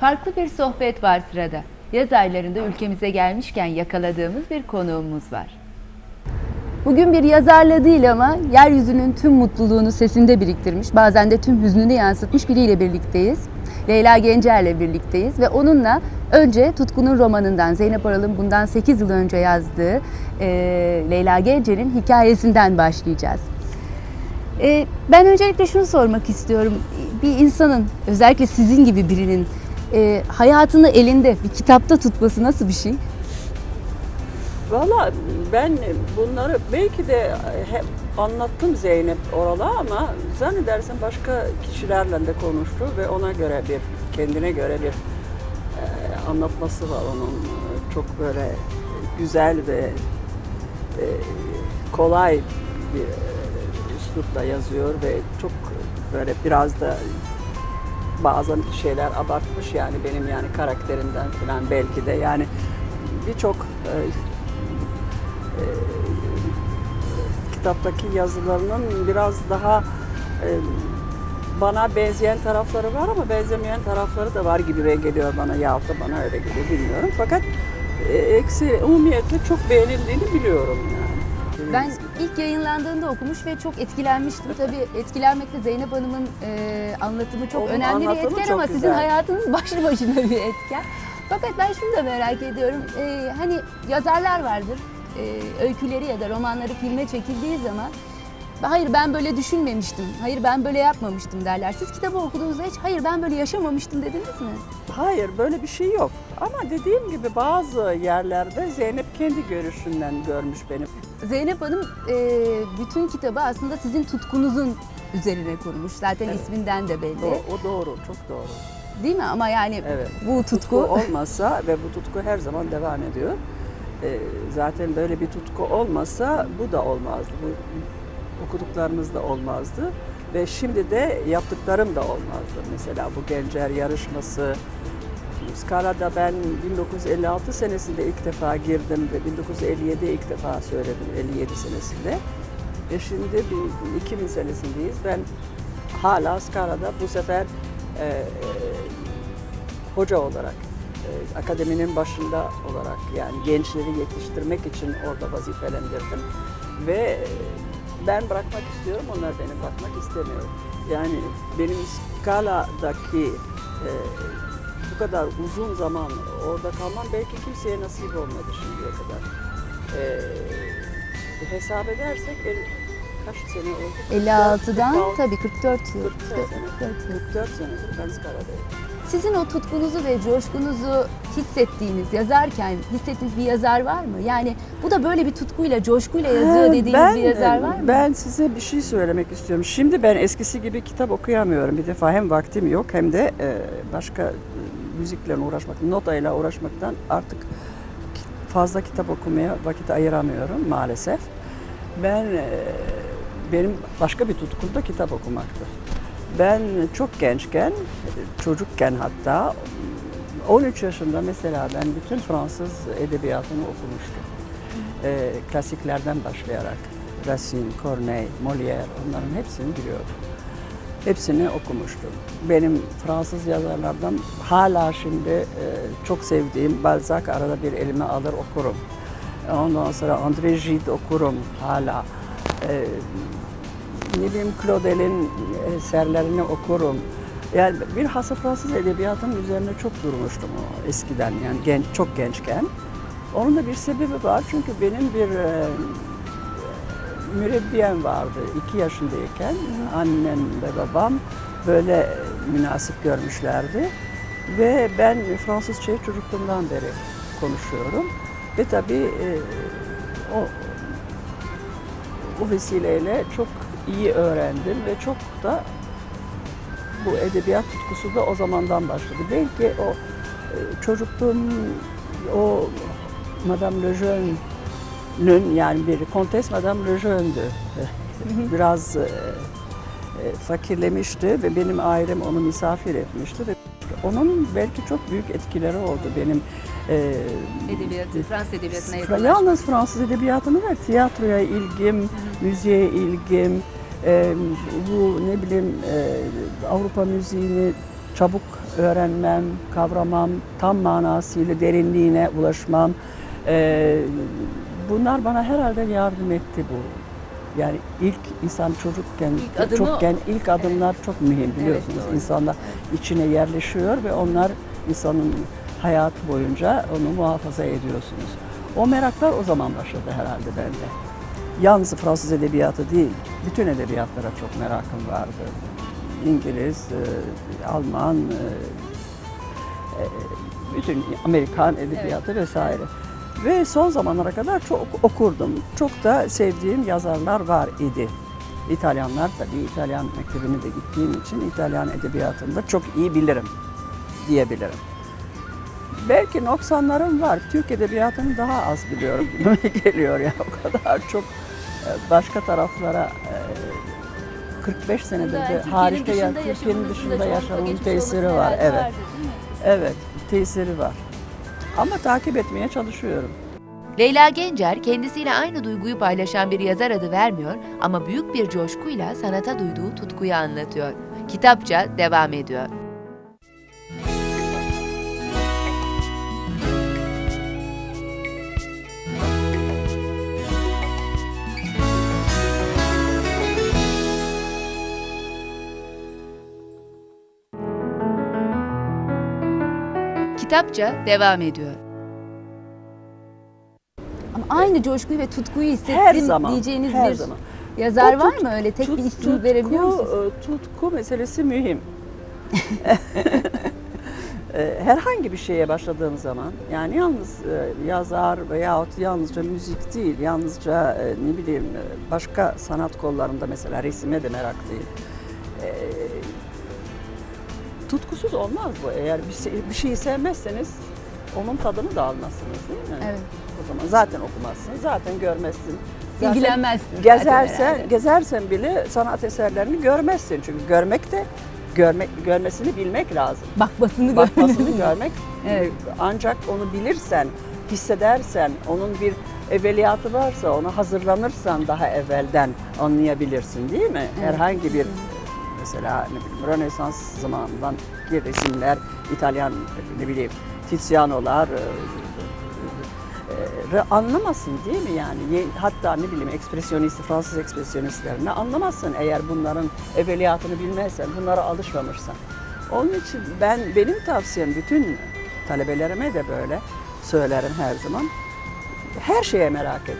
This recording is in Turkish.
Farklı bir sohbet var sırada. Yaz aylarında ülkemize gelmişken yakaladığımız bir konuğumuz var. Bugün bir yazarla değil ama yeryüzünün tüm mutluluğunu sesinde biriktirmiş, bazen de tüm hüznünü yansıtmış biriyle birlikteyiz. Leyla Gencer'le birlikteyiz ve onunla önce Tutku'nun romanından, Zeynep Aral'ın bundan 8 yıl önce yazdığı e, Leyla Gencer'in hikayesinden başlayacağız. E, ben öncelikle şunu sormak istiyorum. Bir insanın, özellikle sizin gibi birinin e, hayatını elinde bir kitapta tutması nasıl bir şey? Valla ben bunları belki de hep anlattım Zeynep Oral'a ama zannedersem başka kişilerle de konuştu ve ona göre bir, kendine göre bir e, anlatması var onun. Çok böyle güzel ve e, kolay bir üslupla yazıyor ve çok böyle biraz da bazı şeyler abartmış yani benim yani karakterimden falan belki de yani birçok e, e, kitaptaki yazılarının biraz daha e, bana benzeyen tarafları var ama benzemeyen tarafları da var gibi geliyor bana yahut da bana öyle geliyor bilmiyorum. Fakat e, eksi umumiyetle çok beğenildiğini biliyorum yani. Ben ilk yayınlandığında okumuş ve çok etkilenmiştim. Tabii etkilenmekte Zeynep Hanım'ın e, anlatımı çok Onun önemli bir anlatımı etken çok ama sizin güzel. hayatınız başlı başına bir etken. Fakat ben şunu da merak ediyorum. E, hani yazarlar vardır. E, öyküleri ya da romanları filme çekildiği zaman hayır ben böyle düşünmemiştim, hayır ben böyle yapmamıştım derler. Siz kitabı okuduğunuzda hiç hayır ben böyle yaşamamıştım dediniz mi? Hayır böyle bir şey yok. Ama dediğim gibi bazı yerlerde Zeynep kendi görüşünden görmüş benim. Zeynep Hanım e, bütün kitabı aslında sizin tutkunuzun üzerine kurmuş. Zaten Evet. isminden de belli. O, o doğru, çok doğru. Değil mi? Ama yani Evet. bu tutku tutku, olmasa ve bu tutku her zaman devam ediyor. Ee, zaten böyle bir tutku olmasa bu da olmazdı. Bu okuduklarımız da olmazdı. Ve şimdi de yaptıklarım da olmazdı. Mesela bu Gencer yarışması. Scala'da ben 1956 senesinde ilk defa girdim ve 1957'de ilk defa söyledim 57 senesinde. Ve şimdi bir- 2000 senesindeyiz. Ben hala Scala'da bu sefer e, e, hoca olarak, e, akademinin başında olarak yani gençleri yetiştirmek için orada vazifelendirdim. Ve ben bırakmak istiyorum, onlar beni bırakmak istemiyor. Yani benim Scala'daki e, bu kadar uzun zaman orada kalmam belki kimseye nasip olmadı şimdiye kadar. E, hesap edersek el- kaç sene oldu? 56'dan 46, tabii 44 yıl. 44 sene. 44 yıl. 44 senedir ben Scala'dayım. Sizin o tutkunuzu ve coşkunuzu hissettiğiniz, yazarken hissettiğiniz bir yazar var mı? Yani bu da böyle bir tutkuyla, coşkuyla yazıyor dediğiniz ben, bir yazar var mı? Ben size bir şey söylemek istiyorum. Şimdi ben eskisi gibi kitap okuyamıyorum. Bir defa hem vaktim yok hem de e, başka müzikle uğraşmak, notayla uğraşmaktan artık fazla kitap okumaya vakit ayıramıyorum maalesef. Ben e, benim başka bir tutkum da kitap okumaktı. Ben çok gençken, e, çocukken hatta 13 yaşında mesela ben bütün Fransız edebiyatını okumuştum. Ee, klasiklerden başlayarak Racine, Corneille, Molière onların hepsini biliyordum. Hepsini okumuştum. Benim Fransız yazarlardan hala şimdi e, çok sevdiğim Balzac arada bir elime alır okurum. Ondan sonra André Gide okurum hala. Ee, ne bileyim Claudel'in eserlerini okurum. Yani bilhassa Fransız edebiyatının üzerine çok durmuştum o eskiden yani genç, çok gençken. Onun da bir sebebi var çünkü benim bir e, mürebbiyem vardı iki yaşındayken. Annem ve babam böyle münasip görmüşlerdi. Ve ben Fransızcayı çocukluğumdan beri konuşuyorum. Ve tabii e, o bu vesileyle çok iyi öğrendim ve çok da bu edebiyat tutkusu da o zamandan başladı. Belki o e, çocukluğum o Madame Lejeune'ün yani bir Kontes Madame Lejeune'dü. Biraz e, e, fakirlemişti ve benim ailem onu misafir etmişti ve onun belki çok büyük etkileri oldu benim e, Edebiyatı, Fransız edebiyatına Fra-. Yalnız Fransız edebiyatına ve tiyatroya ilgim, müziğe ilgim, e, bu ne bileyim e, Avrupa müziğini çabuk öğrenmem, kavramam, tam manasıyla derinliğine ulaşmam. Ee, bunlar bana herhalde yardım etti bu. Yani ilk insan çocukken, İlk adımı- çocukken ilk adımlar çok mühim biliyorsunuz. doğru. İnsanlar içine yerleşiyor ve onlar insanın hayatı boyunca onu muhafaza ediyorsunuz. O meraklar o zaman başladı herhalde bende. Yalnız Fransız edebiyatı değil, bütün edebiyatlara çok merakım vardı. İngiliz, e, Alman, e, e, bütün Amerikan edebiyatı vesaire. Ve son zamanlara kadar çok okurdum. Çok da sevdiğim yazarlar var idi. İtalyanlar tabii İtalyan mektebine de gittiğim için İtalyan edebiyatını da çok iyi bilirim diyebilirim. Belki noksanlarım var. Türk edebiyatını daha az biliyorum geliyor ya. O kadar çok e, başka taraflara e, 45 senedir de harika ya Türkiye'nin dışında yaşamın tesiri var. Evet. Evet, tesiri var. Ama takip etmeye çalışıyorum. Leyla Gencer kendisiyle aynı duyguyu paylaşan bir yazar adı vermiyor ama büyük bir coşkuyla sanata duyduğu tutkuyu anlatıyor. Kitapça devam ediyor. Kitapça devam ediyor. Ama aynı coşkuyu ve tutkuyu hissettim Her zaman, diyeceğiniz her bir zaman. yazar O var tut- mı öyle? Tek bir Tut- isim verebiliyor musunuz? e, Tutku meselesi mühim. E, Herhangi bir şeye başladığım zaman yani yalnız e, yazar veyahut yalnızca müzik değil, yalnızca ne bileyim başka sanat kollarında mesela resime de merak değil. E, Tutkusuz olmaz bu. Eğer bir, şey, bir şeyi sevmezseniz onun tadını da almazsınız değil mi? Evet. O zaman zaten okumazsın, zaten görmezsin. Zaten İlgilenmezsin. zaten Gezersen, herhalde. gezersen bile sanat eserlerini görmezsin. Çünkü görmek de görmek görmesini bilmek lazım. Bakmasını Bakmasını görmek Evet. ancak onu bilirsen, hissedersen, onun bir evveliyatı varsa, ona hazırlanırsan daha evvelden anlayabilirsin değil mi? Herhangi bir mesela ne bileyim Rönesans zamanından ki resimler, İtalyan ne bileyim Tiziano'lar e, e, anlamasın değil mi yani? Hatta ne bileyim ekspresyonist, Fransız ekspresyonistlerini anlamazsın eğer bunların evveliyatını bilmezsen, bunlara alışmamışsan. Onun için ben benim tavsiyem bütün talebelerime de böyle söylerim her zaman. Her şeye merak edin.